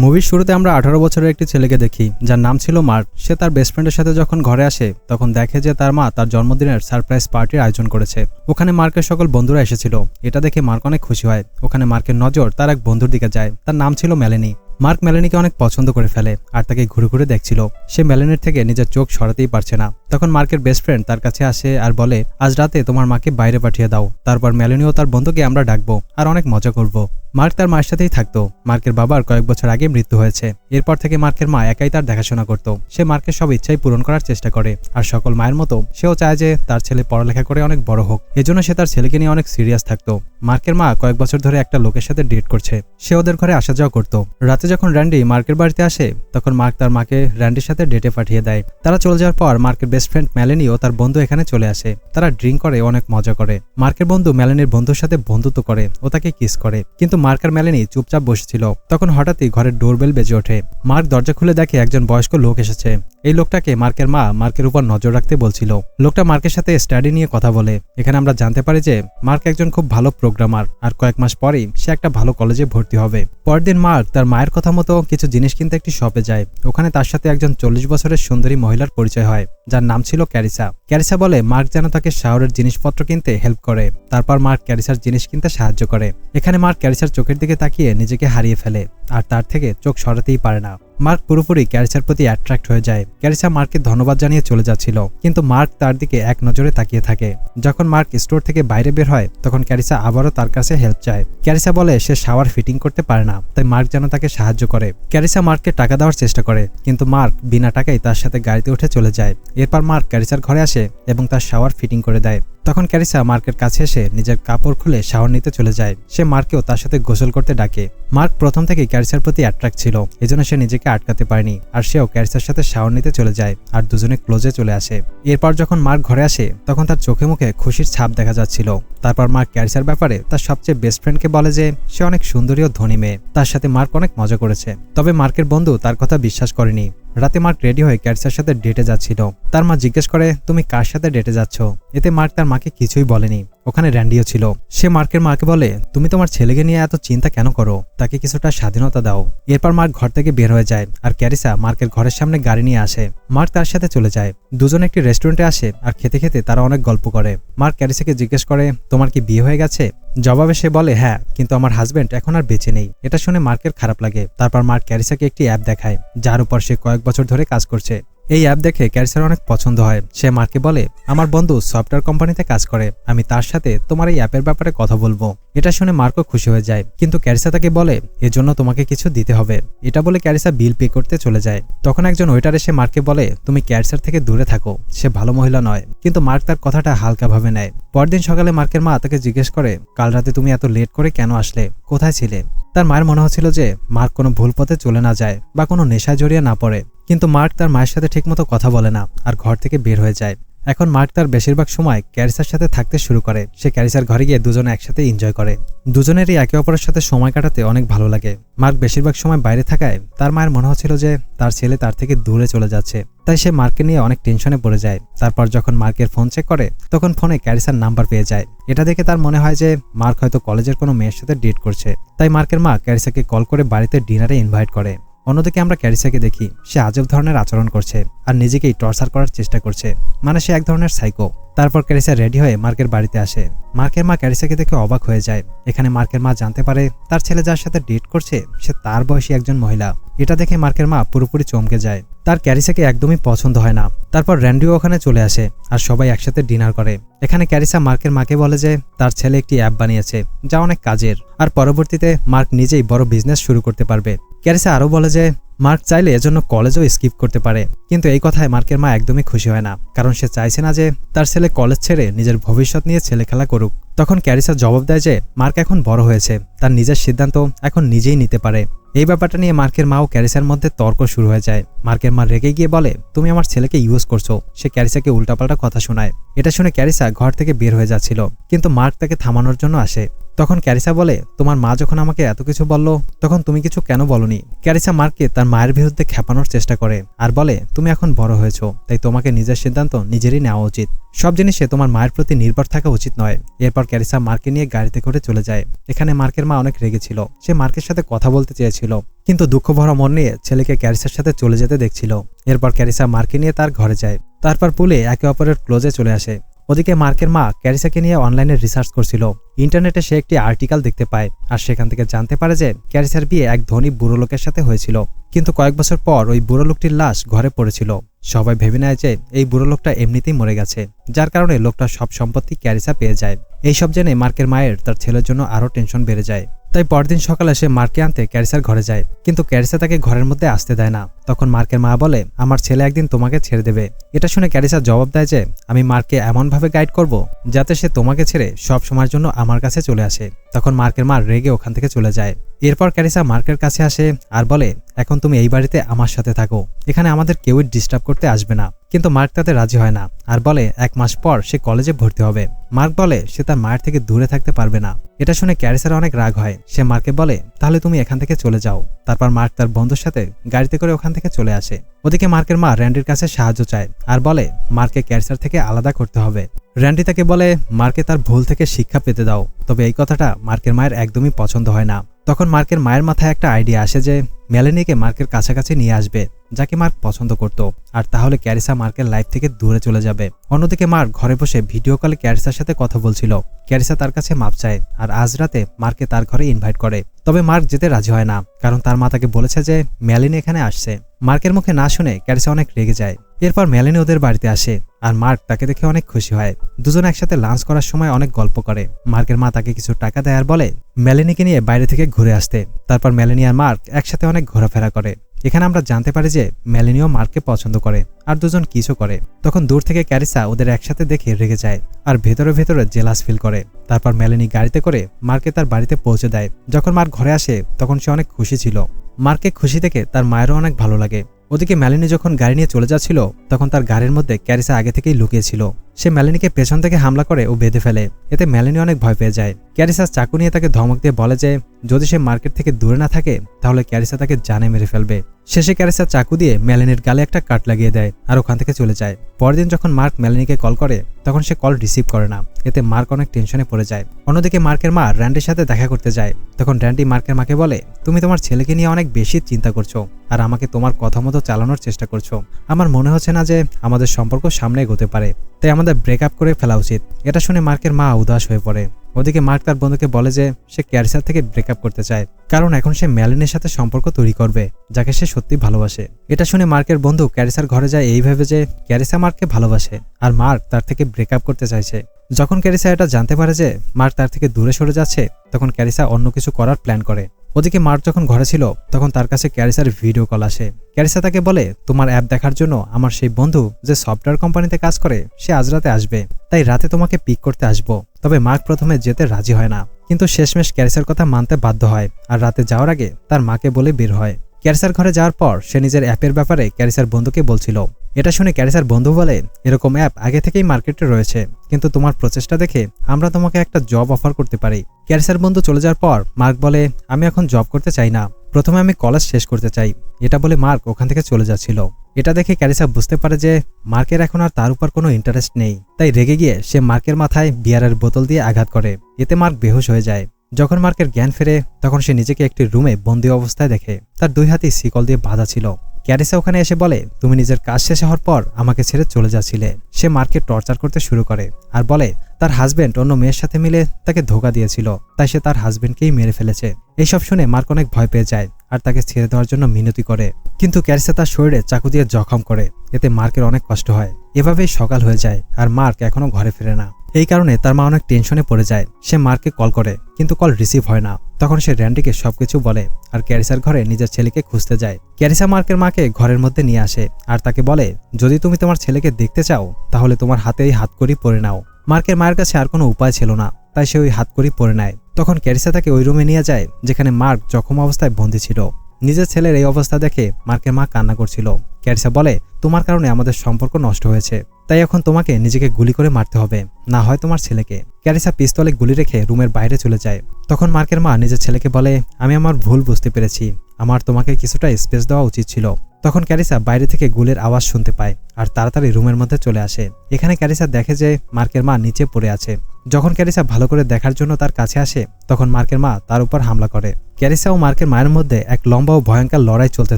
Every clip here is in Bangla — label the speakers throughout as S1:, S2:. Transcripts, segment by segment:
S1: মুভির শুরুতে আমরা আঠারো বছরের একটি ছেলেকে দেখি, যার নাম ছিল মার্ক। সে তার বেস্ট ফ্রেন্ডের সাথে যখন ঘরে আসে, তখন দেখে যে তার মা তার জন্মদিনের সারপ্রাইজ পার্টির আয়োজন করেছে। ওখানে মার্কের সকল বন্ধুরা এসেছিল। এটা দেখে মার্ক অনেক খুশি হয়। ওখানে মার্কের নজর তার এক বন্ধুর দিকে যায়। তার নাম ছিল মেলেনি। মার্ক মেলেনিকে অনেক পছন্দ করে ফেলে আর তাকে ঘুরে ঘুরে দেখছিল। সে মেলেনির থেকে নিজের চোখ সরাতেই পারছে না। তখন মার্কের বেস্ট ফ্রেন্ড তার কাছে আসে আর বলে, আজ রাতে তোমার মাকে বাইরে পাঠিয়ে দাও। তারপর মেলেনিও তার বন্ধুকে আমরা ডাকবো আর অনেক মজা করব। মার্ক তার মায়ের সাথেই থাকতো। মার্কের বাবার কয়েক বছর আগে মৃত্যু হয়েছে। এরপর থেকে মার্কের মা একাই তার দেখাশোনা করত। সে মার্কের সব ইচ্ছাই পূরণ করার চেষ্টা করে আর সকল মায়ের মতো সেও চায় যে তার ছেলে পড়ালেখা করে অনেক বড় হোক। এজন্য সে তার ছেলেকে নিয়ে অনেক সিরিয়াস থাকতো। মার্কের মা কয়েক বছর ধরে একটা লোকের সাথে ডেট করছে। সে ওদের ঘরে আসা যাওয়া করতো। রাতে যখন র্যান্ডি মার্কের বাড়িতে আসে, তখন মার্ক তার মাকে র্যান্ডির সাথে ডেটে পাঠিয়ে দেয়। তারা চলে যাওয়ার পর মার্কের বেস্ট ফ্রেন্ড ম্যালেনি ও তার বন্ধু এখানে চলে আসে। তারা ড্রিঙ্ক করে, অনেক মজা করে। মার্কের বন্ধু ম্যালেনির বন্ধুর সাথে বন্ধুত্ব করে ও তাকে কিস করে। কিন্তু মার্ক আর ম্যালেনি চুপচাপ বসেছিল। তখন হঠাৎই ঘরের ডোরবেল বেজে ওঠে। মার্ক দরজা খুলে দেখে একজন বয়স্ক লোক এসেছে। এই লোকটাকে মার্কের মা মার্কের উপর নজর রাখতে বলছিল। লোকটা মার্কের সাথে স্টাডি নিয়ে কথা বলে। এখানে আমরা জানতে পারি যে, মার্ক একজন খুব ভালো প্রোগ্রামার আর কয়েক মাস পরেই সে একটা ভালো কলেজে ভর্তি হবে। পরদিন মার্ক তার মায়ের কথা মতো কিছু জিনিস কিনতে একটি শপে যায়। ওখানে তার সাথে একজন চল্লিশ বছরের সুন্দরী মহিলার পরিচয় হয়, যার নাম ছিল ক্যারিসা। ক্যারিসা বলে, মার্ক যেন তাকে শাওরের জিনিসপত্র কিনতে হেল্প করে। তারপর মার্ক ক্যারিসার জিনিস কিনতে সাহায্য করে। এখানে মার্ক ক্যারিসার চোখের দিকে তাকিয়ে নিজেকে হারিয়ে ফেলে, আর তার থেকে চোখ সরাতেই পারে না। মার্ক পুরোপুরি ক্যারিসার প্রতি অ্যাট্রাক্ট হয়ে যায়। ক্যারিসা মার্ককে ধন্যবাদ জানিয়ে চলে যাচ্ছিল, কিন্তু মার্ক তার দিকে এক নজরে তাকিয়ে থাকে। যখন মার্ক স্টোর থেকে বাইরে বের হয়, তখন ক্যারিসা আবারও তার কাছে হেল্প চায়। ক্যারিসা বলে সে শাওয়ার ফিটিং করতে পারে না, তাই মার্ক যেন তাকে সাহায্য করে। ক্যারিসা মার্ককে টাকা দেওয়ার চেষ্টা করে, কিন্তু মার্ক বিনা টাকায় তার সাথে গাড়িতে উঠে চলে যায়। এরপর মার্ক ক্যারিসার ঘরে আসে এবং তার শাওয়ার ফিটিং করে দেয়। তখন ক্যারিসা মার্কের কাছে এসে নিজের কাপড় খুলে শাওয়ার নিতে চলে যায়। সে মার্ককেও তার সাথে গোসল করতে ডাকে। মার্ক প্রথম থেকে ক্যারিসার প্রতি অ্যাট্রাক্ট ছিল, এজন্য সে নিজেকে আটকাতে পারেনি, আর সেও ক্যারিসার সাথে শাওয়ার নিতে চলে যায়, আর দুজনে ক্লোজে চলে আসে। এরপর যখন মার্ক ঘরে আসে, তখন তার চোখে মুখে খুশির ছাপ দেখা যাচ্ছিল। তারপর মার্ক ক্যারিসার ব্যাপারে তার সবচেয়ে বেস্ট ফ্রেন্ডকে বলে যে, সে অনেক সুন্দরী ও ধনী মেয়ে, তার সাথে মার্ক অনেক মজা করেছে। তবে মার্কের বন্ধু তার কথা বিশ্বাস করেনি। রাতে মার্ক রেডি হয়ে ক্যারিসার সাথে ডেটে যাচ্ছিল। তার মা জিজ্ঞেস করে, তুমি কার সাথে ডেটে যাচ্ছ? এতে মার্ক তার মাকে কিছুই বলেনি। ওখানে র্যান্ডিও ছিল। সে মার্কের মাকে বলে, তুমি তোমার ছেলেকে নিয়ে এত চিন্তা কেন করো? তাকে কিছুটা স্বাধীনতা দাও। এরপর মার্ক ঘর থেকে বের হয়ে যায় আর ক্যারিসা মার্কের ঘরের সামনে গাড়ি নিয়ে আসে। মার্ক তার সাথে চলে যায়। দুজন একটি রেস্টুরেন্টে আসে আর খেতে খেতে তারা অনেক গল্প করে। মার্ক ক্যারিসাকে জিজ্ঞেস করে, তোমার কি বিয়ে হয়ে গেছে? জবাবে সে বলে হ্যাঁ কিন্তু আমার হাজবেন্ড এখন আর বেঁচে নেই। এটা শুনে মার্কের খারাপ লাগে। তারপর মার্ক ক্যারিসাকে একটি অ্যাপ দেখায়, যার উপর সে কয়েক বছর ধরে কাজ করছে। এই অ্যাপ দেখে ক্যারিসার অনেক পছন্দ হয়। সে মার্কে বলে, আমার বন্ধু সফটওয়্যার কোম্পানিতে কাজ করে। আমি তার সাথে তোমার এই অ্যাপের ব্যাপারে কথা বলব। এটা শুনে মার্কও খুশি হয়ে যায়। কিন্তু ক্যারিসা তাকে বলে, এজন্য তোমাকে কিছু দিতে হবে। এটা বলে ক্যারিসা বিল পে করতে চলে যায়। তখন একজন ওয়েটার এসে মার্কে বলে, তুমি ক্যারিসার থেকে দূরে থাকো। সে ভালো মহিলা নয়। কিন্তু মার্ক তার কথাটা হালকাভাবে নেয়। পরদিন সকালে মার্কের মা তাকে জিজ্ঞেস করে, কাল রাতে তুমি এত লেট করে কেন আসলে? কোথায় ছিলে? তার মায়ের মনে হচ্ছিল যে, মার্ক কোনো ভুল পথে চলে না যায় বা কোনো নেশায় জড়িয়ে না পড়ে। কিন্তু মার্ক তার মায়ের সাথে ঠিকমতো কথা বলে না আর ঘর থেকে বের হয়ে যায়। এখন মার্ক তার বেশিরভাগ সময় ক্যারিসার সাথে থাকতে শুরু করে। সে ক্যারিসার ঘরে গিয়ে দুজনে একসাথে এনজয় করে। দুজনেরই একে অপরের সাথে সময় কাটাতে অনেক ভালো লাগে। মার্ক বেশিরভাগ সময় বাইরে থাকায় তার মায়ের মনে হচ্ছিল যে তার ছেলে তার থেকে দূরে চলে যাচ্ছে। তাই সে মার্ককে নিয়ে অনেক টেনশনে পড়ে যায়। তারপর যখন মার্কের ফোন চেক করে, তখন ফোনে ক্যারিসার নাম্বার পেয়ে যায়। এটা দেখে তার মনে হয় যে মার্ক হয়তো কলেজের কোনো মেয়ের সাথে ডেট করছে। তাই মার্কের মা ক্যারিসাকে কল করে বাড়িতে ডিনারে ইনভাইট করে। অন্যদিকে আমরা ক্যারিসাকে দেখি, সে আজব ধরনের আচরণ করছে আর নিজেকেই টর্চার করার চেষ্টা করছে। মানে সে এক ধরনের সাইকো তারপর ক্যারিসা রেডি হয়ে মার্কের বাড়িতে আসে। মার্কের মা ক্যারিসাকে দেখে অবাক হয়ে যায়। এখানে মার্কের মা জানতে পারে তার ছেলে যার সাথে ডেট করছে, সে তার বয়সী একজন মহিলা। এটা দেখে মার্কের মা পুরোপুরি চমকে যায়। তার ক্যারিসাকে একদমই পছন্দ হয় না। তারপর র্যান্ডিও ওখানে চলে আসে আর সবাই একসাথে ডিনার করে। এখানে ক্যারিসা মার্কের মাকে বলে যে, তার ছেলে একটি অ্যাপ বানিয়েছে, যা অনেক কাজের। আর পরবর্তীতে মার্ক নিজেই বড় বিজনেস শুরু করতে পারবে। ক্যারিসা আরও বলে যে, মার্ক চাইলে এজন্য কলেজও স্কিপ করতে পারে। কিন্তু এই কথায় মার্কের মা একদমই খুশি হয় না। কারণ সে চাইছে না যে, তার ছেলে কলেজ ছেড়ে নিজের ভবিষ্যৎ নিয়ে ছেলে খেলা করুক। তখন ক্যারিসা জবাব দেয় যে, মার্ক এখন বড় হয়েছে। তার নিজের সিদ্ধান্ত এখন নিজেই নিতে পারে। এই ব্যাপারটা নিয়ে মার্কের মা ও ক্যারিসার মধ্যে তর্ক শুরু হয়ে যায়। মার্কের মা রেগে গিয়ে বলে, তুমি আমার ছেলেকে ইউজ করছ। সে ক্যারিসাকে উল্টাপাল্টা কথা শোনায়। এটা শুনে ক্যারিসা ঘর থেকে বের হয়ে যাচ্ছিল। কিন্তু মার্ক তাকে থামানোর জন্য আসে। তখন ক্যারিসা বলে, তোমার মা যখন আমাকে এত কিছু বলল, তখন তুমি কিছু কেন বলনি? ক্যারিসা মার্ককে তার মায়ের বিরুদ্ধে খেপানোর চেষ্টা করে আর বলে, তুমি এখন বড় হয়েছো, তাই তোমাকে নিজের সিদ্ধান্ত নিজেরই নেওয়া উচিত। সব জিনিসে তোমার মায়ের প্রতি নির্ভর থাকা উচিত নয়। এরপর ক্যারিসা মার্কে নিয়ে গাড়িতে করে চলে যায়। এখানে মার্কের মা অনেক রেগেছিল সে মার্কের সাথে কথা বলতে চেয়েছিল, কিন্তু দুঃখ ভরা মন নিয়ে ছেলেকে ক্যারিসার সাথে চলে যেতে দেখছিল। এরপর ক্যারিসা মার্কে নিয়ে তার ঘরে যায়। তারপর পুলে একে অপরের ক্লোজে চলে আসে। ওদিকে মার্কের মা ক্যারিসাকে নিয়ে অনলাইনে রিসার্চ করছিল। ইন্টারনেটে সে একটি আর্টিকেল দেখতে পায় আর সেখান থেকে জানতে পারে যে ক্যারিসার বিয়ে এক ধনী বুড়ো লোকের সাথে হয়েছিল। কিন্তু কয়েক বছর পর ওই বুড়ো লোকটির লাশ ঘরে পড়েছিল। সবাই ভেবে নেয় যে এই বুড়ো লোকটা এমনিতেই মরে গেছে, যার কারণে লোকটা সব সম্পত্তি ক্যারিসা পেয়ে যায়। এইসব জেনে মার্কের মায়ের তার ছেলের জন্য আরও টেনশন বেড়ে যায়। তাই পরদিন সকালে সে মার্কে আনতে ক্যারিসার ঘরে যায়। কিন্তু ক্যারিসা তাকে ঘরের মধ্যে আসতে দেয় না। তখন মার্কের মা বলে, আমার ছেলে একদিন তোমাকে ছেড়ে দেবে। এটা শুনে ক্যারিসা জবাব দেয় যে, আমি মার্কে এমনভাবে গাইড করব যাতে সে তোমাকে ছেড়ে সব সময়ের জন্য আমার কাছে চলে আসে। তখন মার্কের মা রেগে ওখান থেকে চলে যায়। এরপর ক্যারিসা মার্কের কাছে আসে আর বলে, এখন তুমি এই বাড়িতে আমার সাথে থাকো। এখানে আমাদের কেউই ডিস্টার্ব করতে আসবে না। কিন্তু মার্ক তাতে রাজি হয় না আর বলে, এক মাস পর সে কলেজে ভর্তি হবে। মার্ক বলে, সে তার মায়ের থেকে দূরে থাকতে পারবে না। এটা শুনে ক্যারিসার অনেক রাগ হয়। সে মার্কে বলে, তাহলে তুমি এখান থেকে চলে যাও। তারপর মার্ক তার বন্ধুর সাথে গাড়িতে করে ওখান থেকে চলে আসে। ওদিকে মার্কের মা র্যান্ডির কাছে সাহায্য চায় আর বলে মার্কে ক্যারিসার থেকে আলাদা করতে হবে। র্যান্ডি তাকে বলে, মার্কে তার ভুল থেকে শিক্ষা পেতে দাও। তবে এই কথাটা মার্কের মায়ের একদমই পছন্দ হয় না। তখন মার্কের মায়ের মাথায় একটা আইডিয়া আসে যে মেলেনিকে মার্কের কাছাকাছি নিয়ে আসবে, যাকে মার্ক পছন্দ করত। আর তাহলে ক্যারিসা মার্কের লাইফ থেকে দূরে চলে যাবে। অন্যদিকে মার্ক ঘরে বসে ভিডিও কলে ক্যারিসার সাথে কথা বলছিল। ক্যারিসা তার কাছে মাপ চায়, আর আজ রাতে মার্কে তার ঘরে ইনভাইট করে। তবে মার্ক যেতে রাজি হয় না, কারণ তার মা তাকে বলেছে যে ম্যালিন এখানে আসছে। মার্কের মুখে না শুনে ক্যারিসা অনেক রেগে যায়। এরপর ম্যালিনি ওদের বাড়িতে আসে আর মার্ক তাকে দেখে অনেক খুশি হয়। দুজন একসাথে লাঞ্চ করার সময় অনেক গল্প করে। মার্কের মা তাকে কিছু টাকা দেয় আর বলে ম্যালিনিকে নিয়ে বাইরে থেকে ঘুরে আসতে। তারপর ম্যালিনি আর মার্ক একসাথে অনেক ঘোরাফেরা করে। এখানে আমরা জানতে পারি যে ম্যালিনিও মার্ককে পছন্দ করে আর দুজন কিছু করে। তখন দূর থেকে ক্যারিসা ওদের একসাথে দেখে রেগে যায় আর ভেতরে ভেতরে জেলাস ফিল করে। তারপর ম্যালিনি গাড়িতে করে মার্কে তার বাড়িতে পৌঁছে দেয়। যখন মার্ক ঘরে আসে, তখন সে অনেক খুশি ছিল। মার্কে খুশি দেখে তার মায়েরও অনেক ভালো লাগে। ওদিকে ম্যালিনি যখন গাড়ি নিয়ে চলে যাচ্ছিল, তখন তার গাড়ির মধ্যে ক্যারিসা আগে থেকেই লুকিয়েছিল সে ম্যালিনিকে পেছন থেকে হামলা করে ও বেঁধে ফেলে। এতে ম্যালিনি অনেক ভয় পেয়ে যায়। ক্যারিসা চাকু নিয়ে তাকে ধমক দিয়ে বলে যে, যদি সে মার্কেট থেকে দূরে না থাকে, তাহলে ক্যারিসা তাকে জানে মেরে ফেলবে। শেষে ক্যারিসা চাকু দিয়ে ম্যালিনির গালে একটা কাট লাগিয়ে দেয় আর ওখান থেকে চলে যায়। পরদিন যখন মার্ক ম্যালিনিকে কল করে, তখন সে কল রিসিভ করে না। এতে মার্ক অনেক টেনশনে পড়ে যায়। অন্যদিকে মার্কের মা র্যান্ডির সাথে দেখা করতে যায়। তখন র্যান্ডি মার্কের মাকে বলে, তুমি তোমার ছেলেকে নিয়ে অনেক বেশি চিন্তা করছ আর আমাকে তোমার কথা মতো চালানোর চেষ্টা করছ। আমার মনে হচ্ছে না যে আমাদের সম্পর্ক সামনে এগোতে পারে। তাই আমাদের ব্রেকআপ করে ফেলা উচিত। এটা শুনে মার্কের মা উদাস হয়ে পড়ে। ওদিকে মার্ক তার বন্ধুকে বলে যে, সে ক্যারিসার থেকে ব্রেকআপ করতে চায়। কারণ এখন সে ম্যালিনের সাথে সম্পর্ক তৈরি করবে, যাকে সে সত্যি ভালোবাসে। এটা শুনে মার্কের বন্ধু ক্যারিসার ঘরে যায় এই ভেবে যে, ক্যারিসা মার্ককে ভালোবাসে, আর মার্ক তার থেকে ব্রেকআপ করতে চাইছে। যখন ক্যারিসা এটা জানতে পারে যে, মার্ক তার থেকে দূরে সরে যাচ্ছে, তখন ক্যারিসা অন্য কিছু করার প্ল্যান করে। ওদিকে মার্ক যখন ঘরে ছিল, তখন তার কাছে ক্যারিসার ভিডিও কল আসে। ক্যারিসা তাকে বলে, তোমার অ্যাপ দেখার জন্য আমার সেই বন্ধু যে সফটওয়্যার কোম্পানিতে কাজ করে, সে আজ রাতে আসবে। তাই রাতে তোমাকে পিক করতে আসব। তবে মার্ক প্রথমে যেতে রাজি হয় না। কিন্তু শেষমেশ ক্যারিসার কথা মানতে বাধ্য হয়, আর রাতে যাওয়ার আগে তার মাকে বলে বের হয়। ক্যারিসার ঘরে যাওয়ার পর সে নিজের অ্যাপের ব্যাপারে ক্যারিসার বন্ধুকে বলছিল। এটা শুনে ক্যারিসার বন্ধু বলে, এরকম অ্যাপ আগে থেকেই মার্কেটে রয়েছে, কিন্তু তোমার প্রচেষ্টা দেখে আমরা তোমাকে একটা জব অফার করতে পারি। ক্যারিসার বন্ধু চলে যাওয়ার পর মার্ক বলে, আমি এখন জব করতে চাই না। প্রথমে আমি কলেজ শেষ করতে চাই। এটা বলে মার্ক ওখান থেকে চলে যাচ্ছিল। এটা দেখে ক্যারিসা বুঝতে পারে যে মার্কের এখন আর তার উপর কোনো ইন্টারেস্ট নেই। তাই রেগে গিয়ে সে মার্কের মাথায় বিয়ারের বোতল দিয়ে আঘাত করে। এতে মার্ক বেহুশ হয়ে যায়। যখন মার্কের জ্ঞান ফেরে, তখন সে নিজেকে একটি রুমে বন্দি অবস্থায় দেখে, তার দুই হাতেই শিকল দিয়ে বাঁধা ছিল। ক্যারিসা ওখানে এসে বলে, তুমি নিজের কাজ শেষ হওয়ার পর আমাকে ছেড়ে চলে যাচ্ছিলে। সে মার্কে টর্চার করতে শুরু করে আর বলে, তার হাজবেন্ড অন্য মেয়ের সাথে মিলে তাকে ধোকা দিয়েছিল, তাই সে তার হাজবেন্ডকেই মেরে ফেলেছে। এইসব শুনে মার্ক অনেক ভয় পেয়ে যায় আর তাকে ছেড়ে দেওয়ার জন্য মিনতি করে। কিন্তু ক্যারিসা তার শরীরে চাকু দিয়ে জখম করে, এতে মার্কের অনেক কষ্ট হয়। এভাবেই সকাল হয়ে যায় আর মার্ক এখনও ঘরে ফেরে না। এই কারণে তার মা অনেক টেনশনে পড়ে যায়। সে মার্কে কল করে, কিন্তু কল রিসিভ হয় না। তখন সে র্যান্ডিকে সবকিছু বলে আর ক্যারিসার ঘরে নিজের ছেলেকে খুঁজতে যায়। ক্যারিসা মার্কের মাকে ঘরের মধ্যে নিয়ে আসে আর তাকে বলে, যদি তুমি তোমার ছেলেকে দেখতে চাও, তাহলে তোমার হাতে এই হাতকড়ি পরে নাও। মার্কের মায়ের কাছে আর কোনো উপায় ছিল না, তাই সে ওই হাতকড়ি পরে নেয়। তখন ক্যারিসা তাকে ওই রুমে নিয়ে যায়, যেখানে মার্ক জখম অবস্থায় বন্দী ছিল। নিজের ছেলের এই অবস্থা দেখে মার্কের মা কান্না করছিল। ক্যারিসা বলে, তোমার কারণে আমাদের সম্পর্ক নষ্ট হয়েছে। তাই এখন তোমাকে নিজেকে গুলি করে মারতে হবে, না হয় তোমার ছেলেকে। ক্যারিসা পিস্তলে গুলি রেখে রুমের বাইরে চলে যায়। তখন মার্কের মা নিজের ছেলেকে বলে, আমি আমার ভুল বুঝতে পেরেছি। আমার তোমাকে কিছুটা স্পেস দেওয়া উচিত ছিল। তখন ক্যারিসা বাইরে থেকে গুলির আওয়াজ শুনতে পায় আর তাড়াতাড়ি রুমের মধ্যে চলে আসে। এখানে ক্যারিসা দেখে যে মার্কের মা নিচে পড়ে আছে। যখন ক্যারিসা ভালো করে দেখার জন্য তার কাছে আসে, তখন মার্কের মা তার উপর হামলা করে। ক্যারিসা ও মার্কের মায়ের মধ্যে এক লম্বা ও ভয়ঙ্কর লড়াই চলতে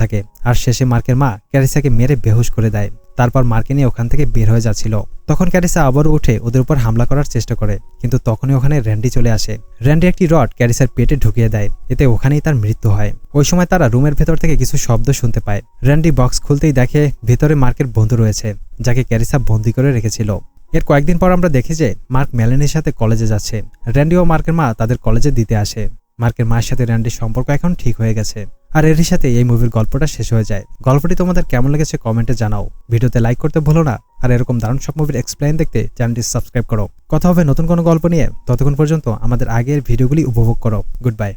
S1: থাকে, আর শেষে মার্কের মা ক্যারিসাকে মেরে বেহুশ করে দেয়। তারপর মার্কে নিয়ে ওখান থেকে বের হয়ে যাচ্ছিল। তখন ক্যারিসা আবারও উঠে ওদের উপর হামলা করার চেষ্টা করে, কিন্তু তখনই ওখানে র্যান্ডি চলে আসে। র্যান্ডি একটি রড ক্যারিসার পেটে ঢুকিয়ে দেয়, এতে ওখানেই তার মৃত্যু হয়। ওই সময় তারা রুমের ভেতর থেকে কিছু শব্দ শুনতে পায়। র্যান্ডি বক্স খুলতেই দেখে ভেতরে মার্কের বন্ধু রয়েছে, যাকে ক্যারিসা বন্দি করে রেখেছিল। এর কয়েকদিন পর আমরা দেখি যে মার্ক মেলেনির সাথে কলেজে যাচ্ছে। র্যান্ডি ও মার্কের মা তাদের কলেজে দিতে আসে। মার্কের মায়ের সাথে র্যান্ডির সম্পর্ক এখন ঠিক হয়ে গেছে। আর এর সাথে এই মুভির গল্পটা শেষ হয়ে যায়। গল্পটি তোমাদের কেমন লেগেছে কমেন্টে জানাও। ভিডিওতে লাইক করতে ভুলো না। আর এরকম দারুণ সব মুভির এক্সপ্লেন দেখতে চ্যানেলটি সাবস্ক্রাইব করো। কথা হবে নতুন কোনো গল্প নিয়ে। ততক্ষণ পর্যন্ত আমাদের আগের ভিডিওগুলি উপভোগ করো। Good bye